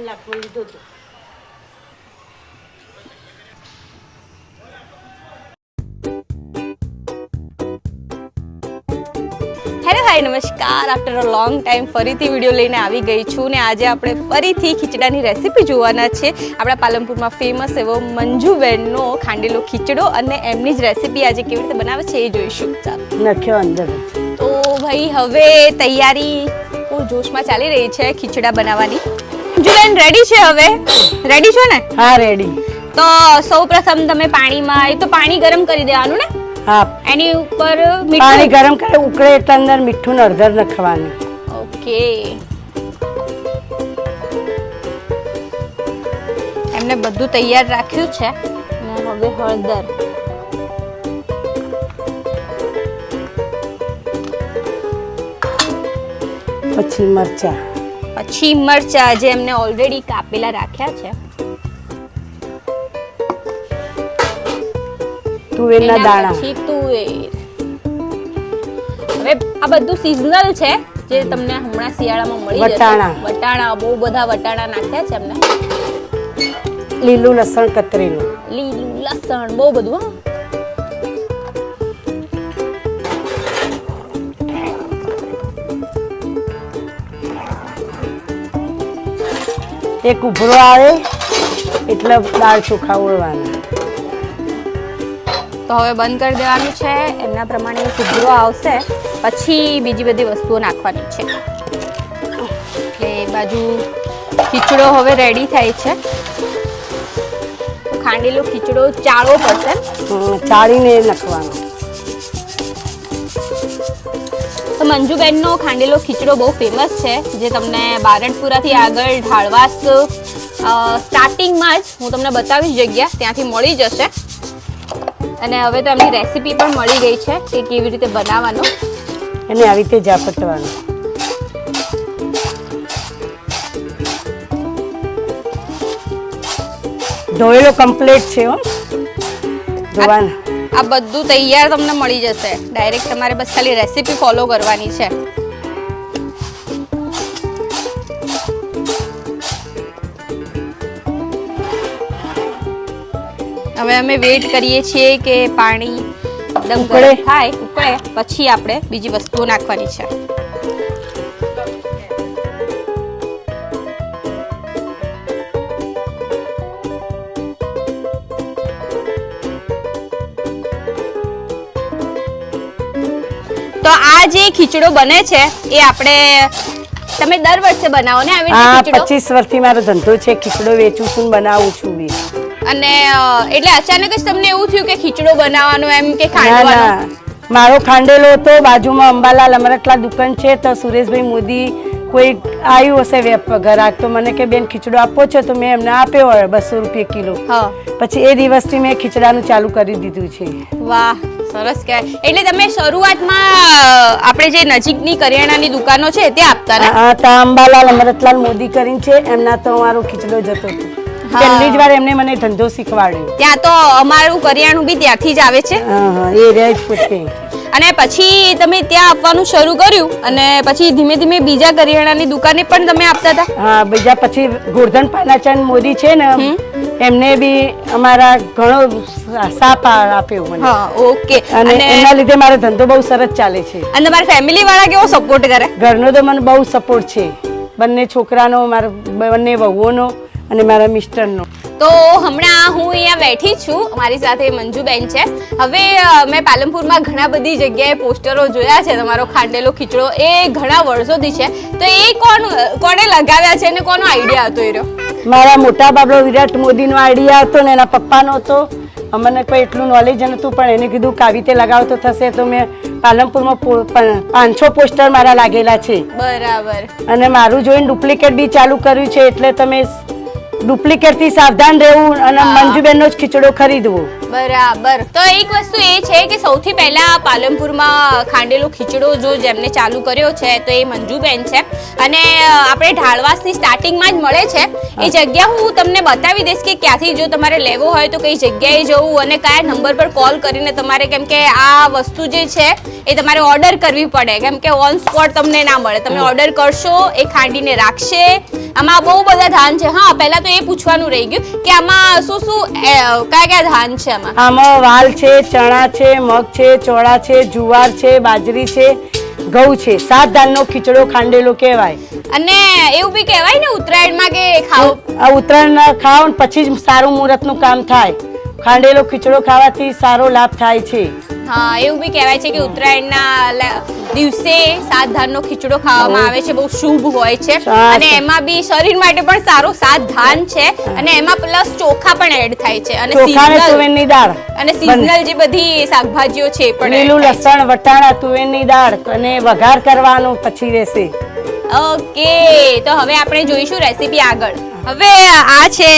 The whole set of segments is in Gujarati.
કલાકમાં લીધો હતો હેલો હાય નમસ્કાર આફ્ટર અ લોંગ ટાઈમ ફરીથી વીડિયો લઈને આવી ગઈ છું ને આજે આપણે ફરીથી ખીચડાની રેસીપી જોવાના છે. આપણા પાલનપુરમાં ફેમસ એવો મંજુબેનનો ખાંડેલો ખીચડો અને એમની જ રેસીપી આજે કેવી રીતે બનાવે છે એ જોઈશું. ચાલો. નાખ્યો અંદર. તો ભાઈ હવે તૈયારી બહુ જોશમાં ચાલી રહી છે ખીચડા બનાવવાની. મંજુબેન રેડી છે હવે? રેડી છો ને? હા રેડી તો સૌ પ્રથમ તમે પાણીમાં એ તો પાણી ગરમ કરી દેવાનું ને? હા. એની ઉપર પાણી મીઠું ગરમ કરે ઉકળે એટલે અંદર મીઠું ને અડધર નાખવાનું. ઓકે. એમને બધું તૈયાર રાખ્યું છે. ને હવે હળદર. પછી મરચા. પછી મરચા જે એમને ઓલરેડી કાપેલા રાખ્યા છે. તુવેરના દાણા. પછી તુવેર. હવે આ બધું સિઝનલ છે જે તમને હમણાં શિયાળામાં મળી જશે. વટાણા. વટાણા બહુ બધા વટાણા નાખ્યા છે એમને. લીલું લસણ કતરેલું લીલું લસણ બહુ બધું હા. એક ઉભરો આવે એટલે દાળ ચોખા ઓળવાના તો હવે બંધ કરી દેવાનું છે. એમના પ્રમાણે ઉભરો આવશે. પછી બીજી બધી વસ્તુઓ નાખવાની છે. એટલે એ બાજુ ખીચડો હવે રેડી થાય છે. ખાંડેલો ખીચડો ચાળો પડશે. ચાળીને નાખવાનું. મંજુબેનનો ખાંડેલો ખીચડો બહુ ફેમસ છે જે તમને બારણપુરાથી આગળ ઢાળવાસ સ્ટાર્ટિંગમાં જ હું તમને બતાવીશ જગ્યા ત્યાંથી મળી જશે. અને હવે તો એમની રેસીપી પણ મળી ગઈ છે કે કેવી રીતે બનાવવાનો. એને આવી રીતે ઝાપટવાનું. ધોયેલો કમ્પ્લીટ છે હો. ધોવાના. આ બધું તૈયાર તમને મળી જશે. ડાયરેક્ટ તમારે બસ ખાલી રેસીપી ફોલો કરવાની છે. હવે અમે વેઇટ કરીએ છીએ કે પાણી ઉકળે. થાય ઉકળે પછી આપણે બીજી વસ્તુઓ નાખવાની છે. તો આ જે ખીચડો બને છે એ આપણે તમે દર વર્ષે બનાવો ને આવી રીતે ખીચડો? પચીસ વર્ષથી મારો ધંધો છે ખીચડો વેચું છું બનાવું છું બી. અને એટલે અચાનક જ તમને એવું થયું કે ખીચડો બનાવવાનો એમ કે ખાંડવાનો? મારો ખાંડેલો હતો બાજુમાં અંબાલાલ અમરતલા દુકાન છે તો સુરેશભાઈ મોદી કોઈ આવ્યું હશે ઘરાક તો મને કે બેન ખીચડો આપો છે. તો મેં એમને આપ્યો હોય બસો રૂપિયા કિલો. પછી એ દિવસથી મેં ખીચડાનું ચાલુ કરી દીધું છે. વાહ. સરસ કહેવાય. એટલે તમે શરૂઆતમાં આપણે જે નજીકની કરિયાણાની દુકાનો છે તે આપતા ને? હા તા અંબાલાલ અમરતલાલ મોદી કરીને છે એમના તો મારો ખીચડો જતો હતો. પહેલી જ વાર એમને મને ધંધો શીખવાડ્યો. ત્યાં તો અમારું કરિયાણું બી ત્યાંથી જ આવે છે? હા હા એ રહે જ અને પછી તમે ત્યાં આપવાનું શરૂ કર્યું અને પછી ધીમે ધીમે બીજા કરિયાણાની દુકાને પણ તમે આપતા હતા? હા બીજા પછી ગોરધન પાનાચંદ મોદી છે ને એમને બી અમારા ઘણો સાપ આ- આપ્યો મને. હા ઓકે. અને અને એના લીધે મારો ધંધો બહુ સરસ ચાલે છે. અને તમારા ફેમિલી વાળા કેવો સપોર્ટ કરે? ઘરનો તો મને બહુ સપોર્ટ છે. બંને છોકરાનો મારા બંને વહુઓનો અને મારા મિસ્ટરનો. તો હમણાં હું અહીંયા બેઠી છું. મારી સાથે મંજુબેન છે. હવે મેં પાલનપુરમાં ઘણા બધી જગ્યાએ પોસ્ટરો જોયા છે. તમારો ખાંડેલો ખીચડો એ ઘણા વર્ષોથી છે. તો એ કોણ કોણે લગાવ્યા છે અને કોનો આઈડિયા હતો એ રહ્યો? મારા મોટા બાબલો વિરાટ મોદીનો આઈડિયા હતો ને એના પપ્પાનો હતો. અમને કોઈ એટલું નોલેજ નહોતું પણ એને કીધું કે આવી રીતે લગાવ તો થશે. તો મેં પાલનપુરમાં પાંચસો પોસ્ટર મારા લાગેલા છે. બરાબર. અને મારું જોઈને ડુપ્લિકેટ બી ચાલુ કર્યું છે. એટલે તમે ડુપ્લિકેટથી સાવધાન રહેવું અને. મંજુબેનનો જ ખીચડો ખરીદવો બરાબર. તો એક વસ્તુ એ છે કે સૌથી પહેલા પાલનપુરમાં ખાંડેલો ખીચડો જો જેમને ચાલુ કર્યો છે તો એ મંજુબેન છે. અને આપણે ઢાળવાસની સ્ટાર્ટિંગમાં જ મળે છે. એ જગ્યા હું તમને બતાવી દઈશ કે ક્યાંથી જો તમારે લેવો હોય તો કઈ જગ્યાએ જવું અને કયા નંબર પર કોલ કરીને તમારે કેમ કે આ વસ્તુ જે છે એ તમારે ઓર્ડર કરવી પડે. કેમ કે ઓન સ્પોટ તમને ના મળે. તમે ઓર્ડર કરશો એ ખાંડીને રાખશે. આમાં બહુ બધા ધાન છે. હા પહેલા તો એ પૂછવાનું રહી ગયું કે આમાં શું શું કયા કયા ધાન છે? આમાં આમાં વાલ છે ચણા છે મગ છે ચોળા છે જુવાર છે બાજરી છે ઘઉં છે. સાત ધાનનો ખીચડો ખાંડેલો કહેવાય. અને એવું બી કહેવાય ને ઉત્તરાયણમાં કે ખાઓ ઉત્તરાયણ ખાઓ પછી જ સારું મુહૂર્તનું કામ થાય. ખાંડેલો ખીચડો ખાવાથી સારો લાભ થાય છે. હા એવું બી કહેવાય છે કે ઉત્તરાયણના દિવસે સાત ધાનનો ખીચડો ખાવામાં આવે છે બહુ શુભ હોય છે. અને એમાં બી શરીર માટે પણ સારો સાત ધાન છે. અને એમાં પ્લસ ચોખા પણ એડ થાય છે. અને તુવેરની દાળ. અને સિઝનલ જે બધી શાકભાજીઓ છે પણ લીલું લસણ વટાણા તુવેરની દાળ અને વઘાર કરવાનો પછી રહેશે ઓકે તો હવે આપણે જોઈશું રેસીપી આગળ. હવે આ છે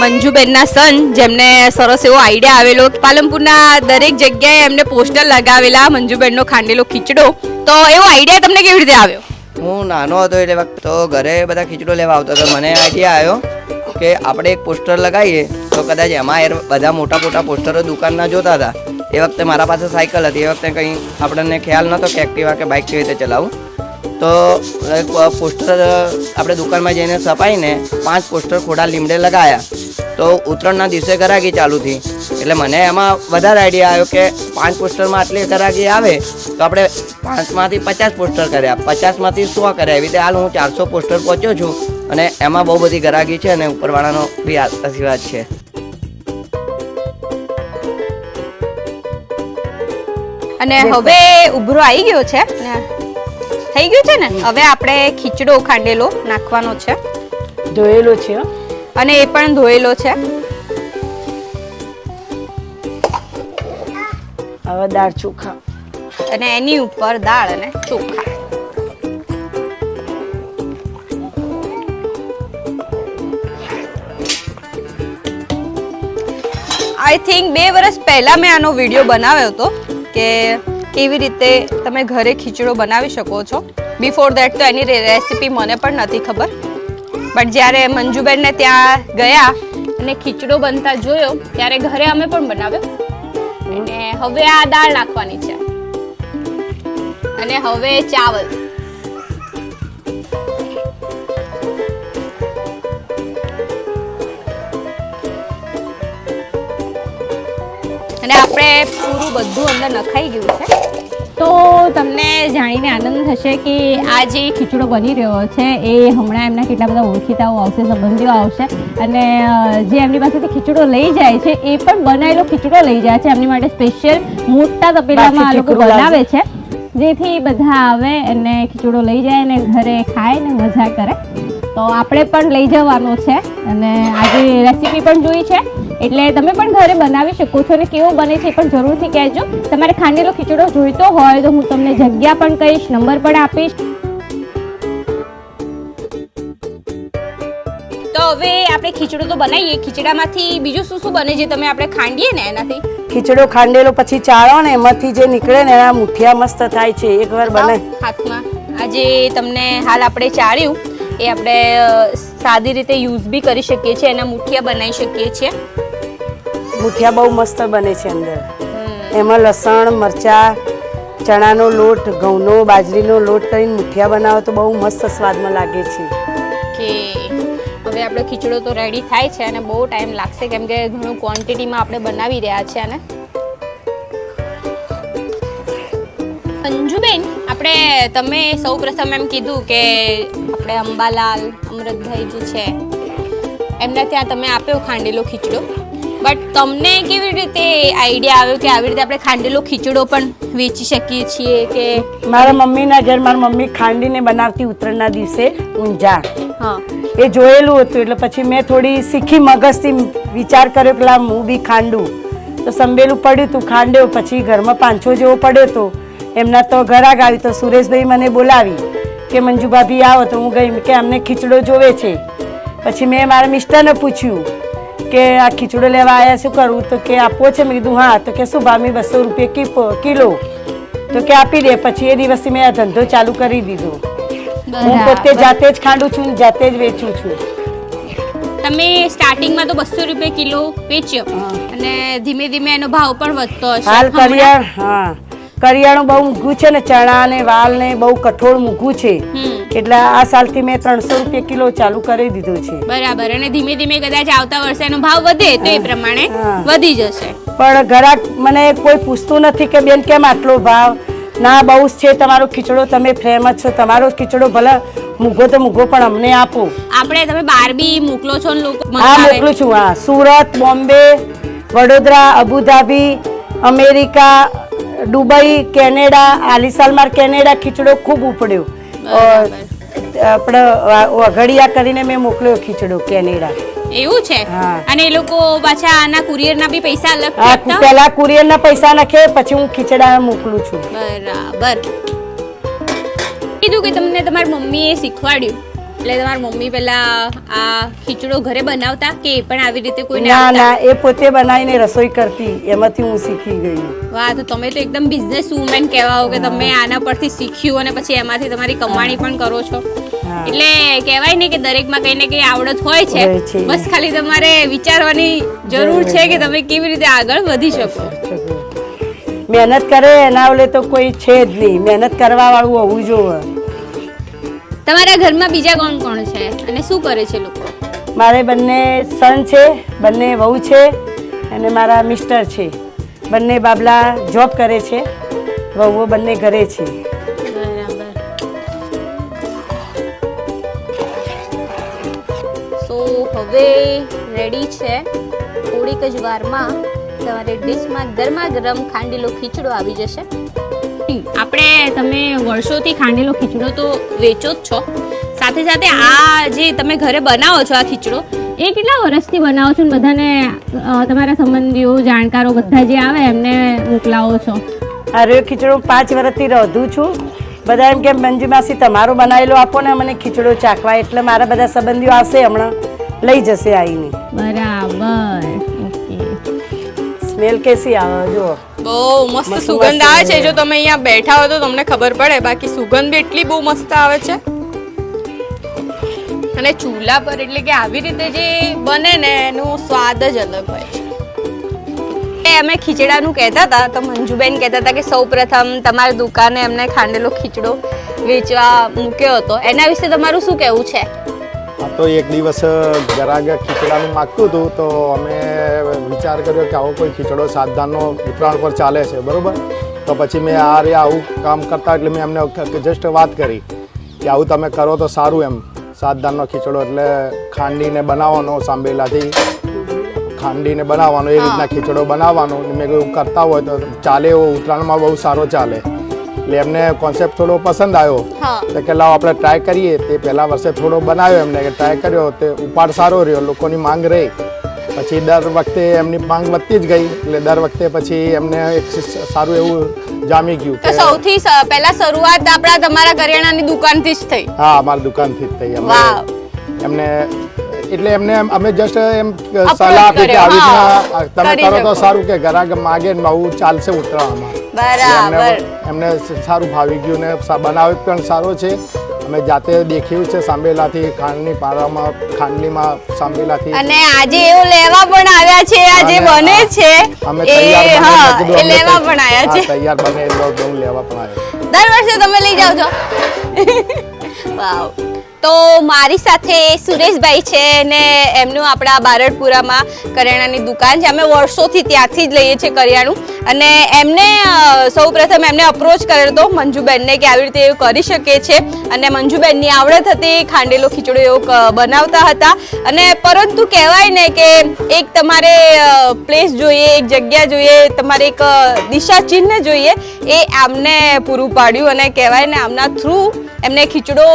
મંજુબેનના સન જેમને સરસ એવો આઈડિયા આવેલો. પાલનપુરના દરેક જગ્યાએ એમને પોસ્ટર લગાવેલા મંજુબેનનો ખાંડેલો ખીચડો. તો એવો આઈડિયા તમને કેવી રીતે આવ્યો? હું નાનો હતો એટલે વખત તો ઘરે બધા ખીચડો લેવા આવતો હતો. મને આઈડિયા આવ્યો કે આપણે એક પોસ્ટર લગાવીએ. તો કદાચ એમાં યાર બધા મોટા મોટા પોસ્ટરો દુકાનના જોતા હતા. એ વખતે મારા પાસે સાયકલ હતી. એ વખતે કંઈ આપણને ખ્યાલ નહોતો કે એક્ટિવા કે બાઇક કેવી રીતે ચલાવવું તો એક પોસ્ટર આપણે દુકાનમાં જઈને છપાઈને પાંચ પોસ્ટર ખોડા લીમડે લગાયા. તો ઉત્તરાયણના દિવસે ગરાગી ચાલુ થઈ. એટલે મને એમાં વધારે આઈડિયા આવ્યો કે પાંચ પોસ્ટરમાં આટલી ગરાગી આવે તો આપણે પાંચમાંથી પચાસ પોસ્ટર કર્યા. પચાસમાંથી સો કર્યા. એવી રીતે હાલ હું ચારસો પોસ્ટર પહોંચ્યો છું અને એમાં બહુ બધી ગરાગી છે અને ઉપરવાળાનો બી આશીર્વાદ છે. અને હવે ઉભરો આવી ગયો છે. ને. થઈ ગયું છે ને? હવે આપણે ખીચડો ખાંડેલો નાખવાનો છે. ધોયેલો છે. અને એ પણ ધોયેલો છે. હવે દાળ ચોખા. અને એની ઉપર દાળ અને ચોખા. આઈ થિંક બે વર્ષ પહેલા મેં આનો વીડિયો બનાવ્યો હતો કે કેવી રીતે તમે ઘરે ખીચડો બનાવી શકો છો? બિફોર દેટ તો એની રેસીપી મને પણ નથી ખબર. બટ જ્યારે મંજુબેનને ત્યાં ગયા અને ખીચડો બનતા જોયો, ત્યારે ઘરે અમે પણ બનાવ્યો. અને હવે આ દાળ નાખવાની છે. અને હવે ચાવલ. અને આપણે પૂરું બધું અંદર નખાઈ ગયું છે. તો તમને જાણીને આનંદ થશે કે આ જે ખીચડો બની રહ્યો છે એ હમણાં એમના કેટલા બધા ઓળખીતાઓ આવશે સંબંધીઓ આવશે. અને જે એમની પાસેથી ખીચડો લઈ જાય છે એ પણ બનાવેલો ખીચડો લઈ જાય છે. એમની માટે સ્પેશિયલ મોટા તપેલામાં આ લોકો બનાવે છે. જેથી બધા આવે અને ખીચડો લઈ જાય અને ઘરે ખાય ને મજા કરે. તો આપણે પણ લઈ જવાનો છે. અને આજે રેસીપી પણ જોઈ છે. એટલે તમે પણ ઘરે બનાવી શકો છો અને કેવો બને છે એ પણ જરૂરથી કહેજો. તમારે ખાંડેલો ખીચડો જોઈતો હોય તો હું તમને જગ્યા પણ કહીશ નંબર પણ આપીશ. તો હવે આપણે ખીચડો તો બનાવીએ. ખીચડામાંથી બીજું શું શું બને છે તમે આપણે ખાંડીએ ને એનાથી? ખીચડો ખાંડેલો પછી ચાળો ને એમાંથી જે નીકળે ને એના મુઠિયા મસ્ત થાય છે એકવાર બને. હાથમાં. આજે તમને હાલ આપણે ચાળ્યું. એ આપણે સાદી રીતે યુઝ બી કરી શકીએ છીએ એના મુઠિયા બનાવી શકીએ છીએ. મુઠિયા બહુ મસ્ત બને છે અંદર. એમાં લસણ, મરચા, ચણાનો લોટ, ઘઉંનો, બાજરીનો લોટ કરીને મુઠિયા બનાવો તો બહુ મસ્ત સ્વાદમાં લાગે છે. કે હવે આપણો ખીચડો તો રેડી થાય છે અને બહુ ટાઈમ લાગશે કેમ કે ઘણું ક્વોન્ટિટીમાં આપણે બનાવી રહ્યા છે અને અંજુબેન, આપણે તમે સૌ પ્રથમ એમ કીધું કે આપણે અંબાલાલ અમૃતભાઈ જે છે, એમને ત્યાં તમે આપ્યો ખાંડેલો ખીચડો. બટ તમને કેવી રીતે આઈડિયા આવ્યો કે આવી રીતે આપણે ખાંડેલો ખીચડો પણ વેચી શકીએ છીએ કે મારા મમ્મીના ઘર મારી મમ્મી ખાંડીને બનાવતી ઉત્તરાયણના દિવસે ઊંઝા હા. એ જોયેલું હતું એટલે પછી મેં થોડી શીખી મગજથી વિચાર કર્યો કે લા હું બી ખાંડું. તો સંભેલું પડ્યું હતું ખાંડ્યો પછી ઘરમાં પાંચો જેવો પડ્યો હતો એમના તો ઘરાક આવી તો સુરેશભાઈ મને બોલાવી કે મંજુ ભાભી આવો. તો હું ગઈ કે અમને ખીચડો જોવે છે. પછી મેં મારા મિસ્ટરને પૂછ્યું કે આ ખીચડો લેવા આવ્યા શું કરવું તો કે આપવો છે મેં કીધું હા. તો કે શું ભામી બસો રૂપિયા કિપો કિલો. તો કે આપી દે પછી એ દિવસથી મેં આ ધંધો ચાલુ કરી દીધો. હું પોતે જાતે જ ખાંડું છું જાતે જ વેચું છું. તમે સ્ટાર્ટિંગમાં તો બસો રૂપિયા કિલો વેચ્યો અને ધીમે ધીમે એનો ભાવ પણ વધતો હશે. હાલ કરિયર હા. કરિયાણું બહુ મૂઘું છે ને ચણા ને વાલ ને બહુ કઠોળ મૂઘું છે. એટલે આ સાલથી મેં ત્રણસો રૂપિયા કિલો ચાલુ કરી દીધું છે. બરાબર અને ધીમે ધીમે કદાચ આવતા વર્ષે એનો ભાવ વધે તો એ પ્રમાણે વધી જશે. પણ ઘરાક મને કોઈ પૂછતું નથી કે બેન કેમ આટલો ભાવ? ના બહુ છે તમારો ખીચડો તમે ફ્રેમ જ છો. તમારો ખીચડો ભલે મૂગો તો મૂગો પણ અમને આપો. આપણે તમે બાર બી મોકલો છો ને લોકો હા મોકલું છું હા. Surat Bombay Vadodara Abu Dhabi America Dubai Canada આલિસાલમાર Canada ખીચડો ખૂબ ઉપડ્યો. આપણે વઘડિયા કરીને મેં મોકલ્યો ખીચડો કેનેડા. એવું છે? અને એ લોકો પાછા આના કુરિયર ના બી પૈસા અલગ હા આપતા પહેલા કુરિયરના પૈસા નાખે પછી હું ખીચડા મોકલું છું. બરાબર. કીધું કે તમને તમારી મમ્મીએ શીખવાડ્યું. એટલે તમારી મમ્મી પેલા આ ખીચડો ઘરે બનાવતા કે પણ આવી રીતે કોઈ ના ના એ પોતે બનાવીને રસોઈ કરતી. એમાંથી હું શીખી ગઈ. વાહ તો તમે તો એકદમ બિઝનેસ વુમેન કહેવાઓ કે તમે આના પરથી શીખ્યું અને પછી એમાંથી તમારી કમાણી પણ કરો છો. એટલે કહેવાય ને કે દરેકમાં કંઈ ને કંઈ આવડત હોય છે. બસ ખાલી તમારે વિચારવાની જરૂર છે કે તમે કેવી રીતે આગળ વધી શકો. મહેનત કરે એના ઓલે તો કોઈ છે જ નહીં. મહેનત કરવા વાળું હોવું જોવે તમારા ઘરમાં બીજા કોણ કોણ છે? અને શું કરે છે લોકો? મારે બંને સન છે બંને વહુ છે અને મારા મિસ્ટર છે. બંને બાબલા જોબ કરે છે વહુઓ બંને ઘરે છે. સો હવે રેડી છે. થોડીક જ વારમાં તમારે ડીશમાં ગરમા ગરમ ખાંડેલો ખીચડો આવી જશે. આપણે તમે વર્ષોથી ખાંડેલો ખીચડો તો વેચો જ છો. સાથે સાથે આ જે તમે ઘરે બનાવો છો આ ખીચડો, એ કેટલા વર્ષથી બનાવો છો ને બધાને તમારા સંબંધીઓ, જાણકારો બધા જે આવે એમને મોકલાવો છો? આ ખીચડો પાંચ વર્ષથી રોધું છું. બધા એમ કે, મંજુ તમારો બનાવેલો આપો ને, મને ખીચડો ચાખવા. એટલે મારા બધા સંબંધીઓ આવશે હમણાં. લઈ જશે આવીને સ્મેલ કેસી આવે જો બહુ મસ્ત સુગંધ આવે છે. જો તમે અહીંયા બેઠા હો તો તમને ખબર પડે. બાકી સુગંધ બી એટલી બહુ મસ્ત આવે છે. અને ચૂલા પર એટલે કે આવી રીતે જે બને ને એનો સ્વાદ જ અલગ હોય છે. એ અમે ખીચડાનું કહેતા હતા. તો મંજુબેન કહેતા હતા કે સૌ પ્રથમ તમારી દુકાને એમને ખાંડેલો ખીચડો વેચવા મૂક્યો હતો. એના વિશે તમારું શું કહેવું છે? તો એક દિવસ ગરાગ ખીચડાનું માગતું હતું તો અમે વિચાર કર્યો કે આવો કોઈ ખીચડો સાતધાનનો ઉત્તરાયણ પર ચાલે છે બરોબર? તો પછી મેં આ રે આવું કામ કરતા એટલે મેં એમને જસ્ટ વાત કરી કે આવું તમે કરો તો સારું એમ. સાતધાનનો ખીચડો એટલે ખાંડીને બનાવવાનો સાંભળેલાથી ખાંડીને બનાવવાનો એ રીતના ખીચડો બનાવવાનો. મેં કહ્યું કરતા હોય તો ચાલે એવો ઉત્તરાયણમાં બહુ સારો ચાલે. એટલે એમને કોન્સેપ્ટ થોડો પસંદ આવ્યો. તો કે લાવો આપણે ટ્રાય કરીએ. તે પહેલા વર્ષે થોડો બનાવ્યો એમને કે ટ્રાય કર્યો તે ઉપાડ સારો રહ્યો લોકોની માંગ રહી. પછી દર વખતે એમની માંગ વધતી જ ગઈ એટલે દર વખતે પછી એમને એક સારું એવું જામી ગયું તો સૌથી પહેલા શરૂઆત આપણા તમારા કરિયાણાની દુકાનથી જ થઈ. હા અમારી દુકાનથી જ થઈ. એમને એટલે એમને અમે જસ્ટ એમ સલાહ આપી કે આવી. રીતના તમે કરો તો સારું કે ગ્રાહક માગે ને આવું ચાલશે ઉતરાવામાં. બરાબર. એમને સારું ભાવી ગયું ને બનાવ્યું બનાવે પણ સારો છે. અમે જાતે દેખ્યું છે સાંભેલાથી ખાંડની પારામાં ખાંડલીમાં સાંભેલાથી અને આજે એવું લેવા પણ આવ્યા છે આ જે બને છે અમે તૈયાર હા લેવા પણ આવ્યા છે. તૈયાર બને એટલે હું લેવા પણ આવ્યો. દર વર્ષે તમે લઈ જાઓ છો. વાવ. તો મારી સાથે સુરેશભાઈ છે ને એમનું આપણા બારડપુરામાં કરિયાણાની દુકાન છે. અમે વર્ષોથી ત્યાંથી જ લઈએ છીએ કરિયાણું. અને એમને સૌ પ્રથમ એમને અપ્રોચ કર્યો હતો મંજુબેનને કે આવી રીતે એવું કરી શકે છે. અને મંજુબેનની આવડત હતી, ખાંડેલો ખીચડો એવો બનાવતા હતા. અને પરંતુ કહેવાય ને કે એક તમારે પ્લેસ જોઈએ, એક જગ્યા જોઈએ, તમારે એક દિશા ચિહ્ન જોઈએ, એ આમને પૂરું પાડ્યું. અને કહેવાય ને આમના થ્રુ એમને ખીચડો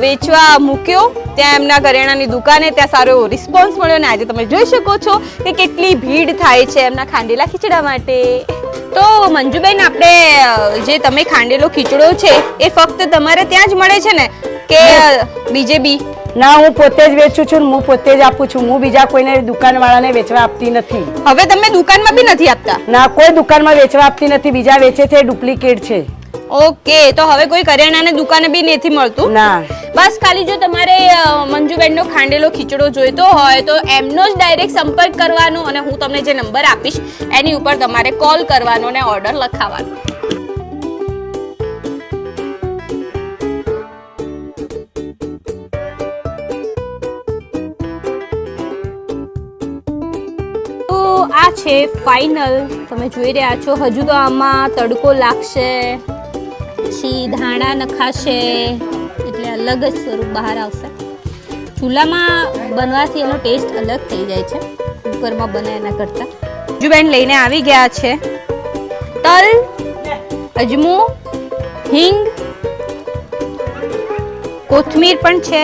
વેચવા મૂક્યો. ત્યાં એમના કરિયાણાની દુકાને ત્યાં સારો એવો રિસ્પોન્સ મળ્યો અને આજે તમે જોઈ શકો છો કે કેટલી ભીડ થાય છે એમના ખાંડેલા ખીચડા માટે. તો મંજુબેન આપણે જે તમે ખાંડેલો ખીચડો છે એ ફક્ત તમારે ત્યાં જ મળે છે ને? કે બીજે બી? ના હું પોતે જ વેચું છું ને હું પોતે જ આપું છું. હું બીજા કોઈને દુકાનવાળાને વેચવા આપતી નથી. હવે તમે દુકાનમાં બી નથી આપતા? ના કોઈ દુકાનમાં વેચવા આપતી નથી. બીજા વેચે છે ડુપ્લિકેટ છે. ઓકે તો હવે કોઈ કરિયાણાની દુકાને બી નથી મળતું? ના. બસ ખાલી જો તમારે મંજુબેનનો ખાંડેલો ખીચડો જોઈતો હોય તો એમનો જ ડાયરેક્ટ સંપર્ક કરવાનો અને હું તમને જે નંબર આપીશ એની ઉપર તમારે કોલ કરવાનો અને ઓર્ડર લખાવવાનો તો આ છે ફાઇનલ તમે જોઈ રહ્યા છો હજુ તો આમાં તડકો લાગશે. પછી ધાણા નખાશે એટલે અલગ જ સ્વરૂપ બહાર આવશે. ચૂલામાં બનવાથી એનો ટેસ્ટ અલગ થઈ જાય છે કુકરમાં બને એના કરતાં. જુબેન લઈને આવી ગયા છે. તલ અજમો હિંગ કોથમીર પણ છે.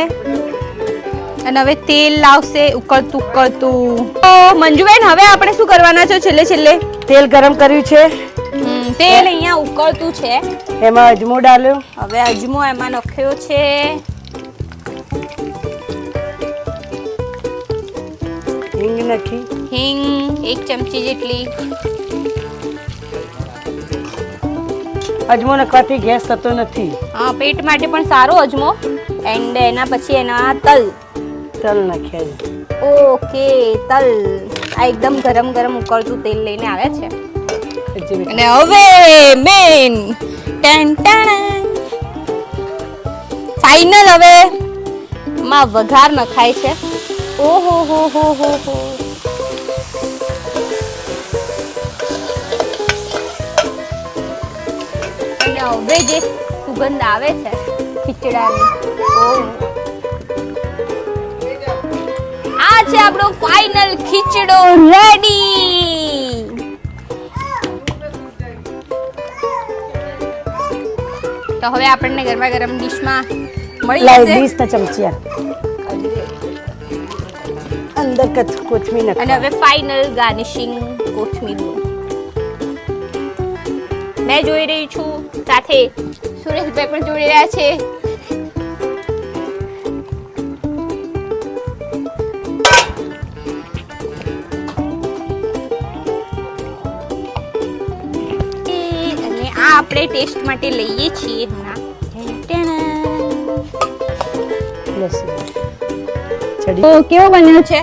અને હવે તેલ લાવશે ઉકળતું ઉકળતું. તો મંજુબેન હવે આપણે શું કરવાના છો? છેલ્લે છેલ્લે. તેલ ગરમ કર્યું છે. તેલ અહીંયા ઉકળતું છે. એમાં અજમો ડાલ્યો? હવે અજમો એમાં નખ્યો છે. હિંગ નાખી હિંગ એક ચમચી જેટલી. અજમો નખવાથી ગેસ થતો નથી. હા પેટ માટે પણ સારો અજમો. એન્ડ એના પછી એના તલ. તલ નાખ્યા ઓકે તલ. આ એકદમ ગરમ ગરમ ઉકળતું તેલ લઈને આવ્યા છે. અને હવે મેન ફાઇનલ હવે માં વઘાર નખાય છે. ઓહો, હો હો હો હો. હવે જે સુગંધ આવે છે, ખીચડાની. આ છે આપણો ફાઇનલ ખીચડો. રેડી તો હવે આપણને ગરમા ગરમ ડીશમાં મળી જશે. વીસ ના ચમચી અંદર કોથમીર અને હવે ફાઇનલ ગાર્નિશિંગ કોથમીરનું મેં જોઈ રહી છું સાથે સુરેશભાઈ પણ જોઈ રહ્યા છે. આપણે ટેસ્ટ માટે લઈએ છીએ હમણાં. તો કેવો બન્યો છે?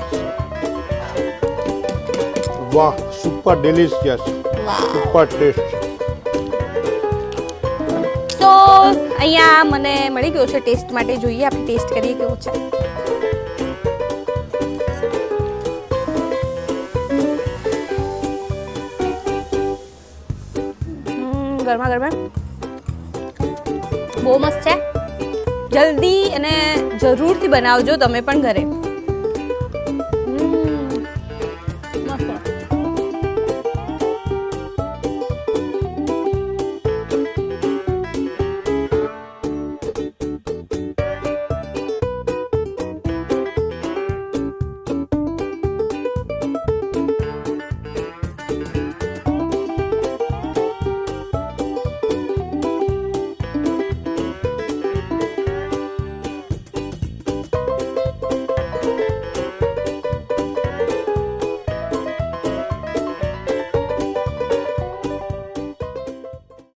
વાહ સુપર ડિલિશિયસ સુપર ટેસ્ટ તો અહીંયા મને મળી ગયો છે ટેસ્ટ માટે. જોઈએ આપણે ટેસ્ટ કરીએ કેવો છે. ગરમા ગરમા બહુ મસ્ત છે. જલ્દી અને જરૂરથી બનાવજો તમે પણ ઘરે.